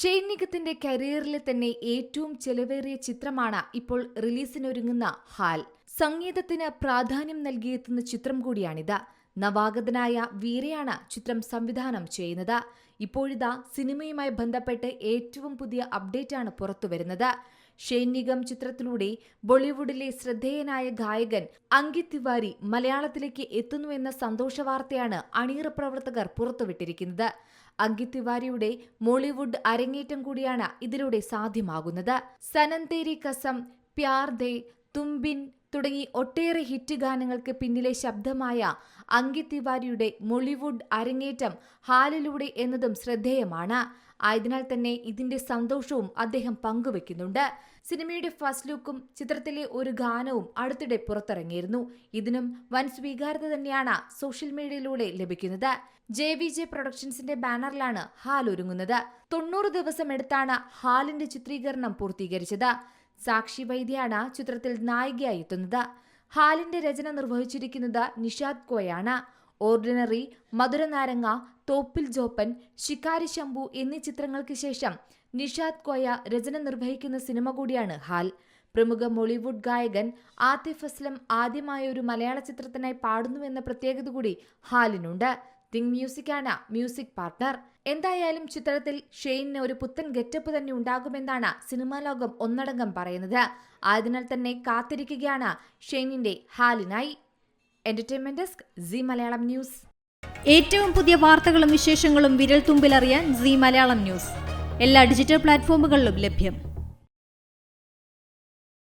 Shane കരിയറിലെ തന്നെ ഏറ്റവും ചെലവേറിയ ചിത്രമാണ് ഇപ്പോൾ റിലീസിനൊരുങ്ങുന്ന ഹാൽ. സംഗീതത്തിന് പ്രാധാന്യം നൽകിയെത്തുന്ന ചിത്രം കൂടിയാണിത്. നവാഗതനായ വീരയാണ് ചിത്രം സംവിധാനം ചെയ്യുന്നത്. ഇപ്പോഴിതാ സിനിമയുമായി ബന്ധപ്പെട്ട് ഏറ്റവും പുതിയ അപ്ഡേറ്റാണ് പുറത്തുവരുന്നത്. നിഗം ചിത്രത്തിലൂടെ ബോളിവുഡിലെ ശ്രദ്ധേയനായ ഗായകൻ അങ്കിത് തിവാരി മലയാളത്തിലേക്ക് എത്തുന്നുവെന്ന സന്തോഷ വാർത്തയാണ് അണിയറ പ്രവർത്തകർ പുറത്തുവിട്ടിരിക്കുന്നത്. അങ്കിത് തിവാരിയുടെ മോളിവുഡ് അരങ്ങേറ്റം കൂടിയാണ് ഇതിലൂടെ സാധ്യമാകുന്നത്. സനന്തേരി കസം പ്യാർ ദേ തുംബിൻ തുടങ്ങി ഒട്ടേറെ ഹിറ്റ് ഗാനങ്ങൾക്ക് പിന്നിലെ ശബ്ദമായ അങ്കി തിവാരിയുടെ മോളിവുഡ് അരങ്ങേറ്റം ഹാലിലൂടെ എന്നതും ശ്രദ്ധേയമാണ്. ആയതിനാൽ തന്നെ ഇതിന്റെ സന്തോഷവും അദ്ദേഹം പങ്കുവെക്കുന്നുണ്ട്. സിനിമയുടെ ഫസ്റ്റ് ലുക്കും ചിത്രത്തിലെ ഒരു ഗാനവും അടുത്തിടെ പുറത്തിറങ്ങിയിരുന്നു. ഇതിനും വൻ സ്വീകാര്യത തന്നെയാണ് സോഷ്യൽ മീഡിയയിലൂടെ ലഭിക്കുന്നത്. ജെ വി ജെ പ്രൊഡക്ഷൻസിന്റെ ബാനറിലാണ് ഹാൽ ഒരുങ്ങുന്നത്. തൊണ്ണൂറ് ദിവസം എടുത്താണ് ഹാലിന്റെ ചിത്രീകരണം പൂർത്തീകരിച്ചത്. സാക്ഷി വൈദ്യയാണ് ചിത്രത്തിൽ നായികയായി എത്തുന്നത്. ഹാലിന്റെ രചന നിർവഹിച്ചിരിക്കുന്നത് നിഷാദ് കോയാണ്. ഓർഡിനറി മധുരനാരങ്ങ തോപ്പിൽ ജോപ്പൻ ശിക്കാരി ശംഭു എന്നീ ചിത്രങ്ങൾക്ക് ശേഷം നിഷാദ് കോയ രചന നിർവഹിക്കുന്ന സിനിമ കൂടിയാണ് ഹാൽ. പ്രമുഖ മോളിവുഡ് ഗായകൻ ആതിഫ് അസ്ലം ആദ്യമായ ഒരു മലയാള ചിത്രത്തിനായി പാടുന്നുവെന്ന പ്രത്യേകത കൂടി ഹാലിനുണ്ട്. തിങ് മ്യൂസിക്കാണ് മ്യൂസിക് പാർട്ണർ എന്തായാലും ചിത്രത്തിൽ ഷെയ്നിന് ഒരു പുത്തൻ ഗെറ്റപ്പ് തന്നെ ഉണ്ടാകുമെന്നാണ് സിനിമാ ലോകം ഒന്നടങ്കം പറയുന്നത്. ആയതിനാൽ തന്നെ കാത്തിരിക്കുകയാണ് ഷെയ്നിന്റെ ഹാലിനായി. Entertainment desk Zee Malayalam news ഏറ്റവും പുതിയ വാർത്തകളും വിശേഷങ്ങളും വിരൽ തുമ്പിലറിയാൻ സി മലയാളം ന്യൂസ് എല്ലാ ഡിജിറ്റൽ പ്ലാറ്റ്ഫോമുകളിലും ലഭ്യം.